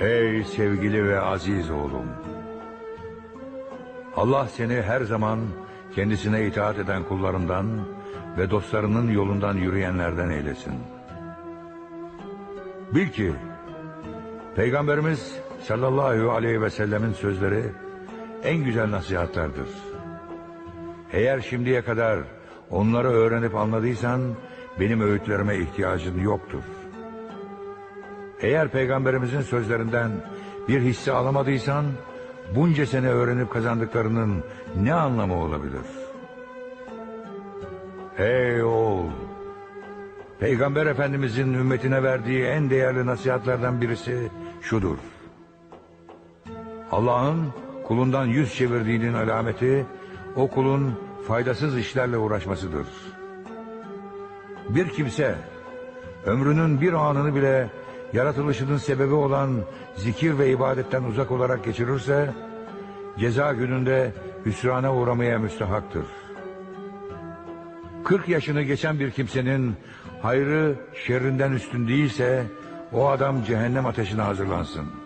Ey sevgili ve aziz oğlum. Allah seni her zaman kendisine itaat eden kullarından ve dostlarının yolundan yürüyenlerden eylesin. Bil ki Peygamberimiz sallallahu aleyhi ve sellemin sözleri en güzel nasihatlerdir. Eğer şimdiye kadar onları öğrenip anladıysan benim öğütlerime ihtiyacın yoktur. Eğer peygamberimizin sözlerinden bir hisse alamadıysan bunca sene öğrenip kazandıklarının ne anlamı olabilir? Ey oğul! Peygamber Efendimizin ümmetine verdiği en değerli nasihatlerden birisi şudur. Allah'ın kulundan yüz çevirdiğinin alameti o kulun faydasız işlerle uğraşmasıdır. Bir kimse ömrünün bir anını bile yaratılışının sebebi olan zikir ve ibadetten uzak olarak geçirirse ceza gününde hüsrana uğramaya müstehaktır. 40 yaşını geçen bir kimsenin hayrı şerrinden üstün değilse o adam cehennem ateşine hazırlansın.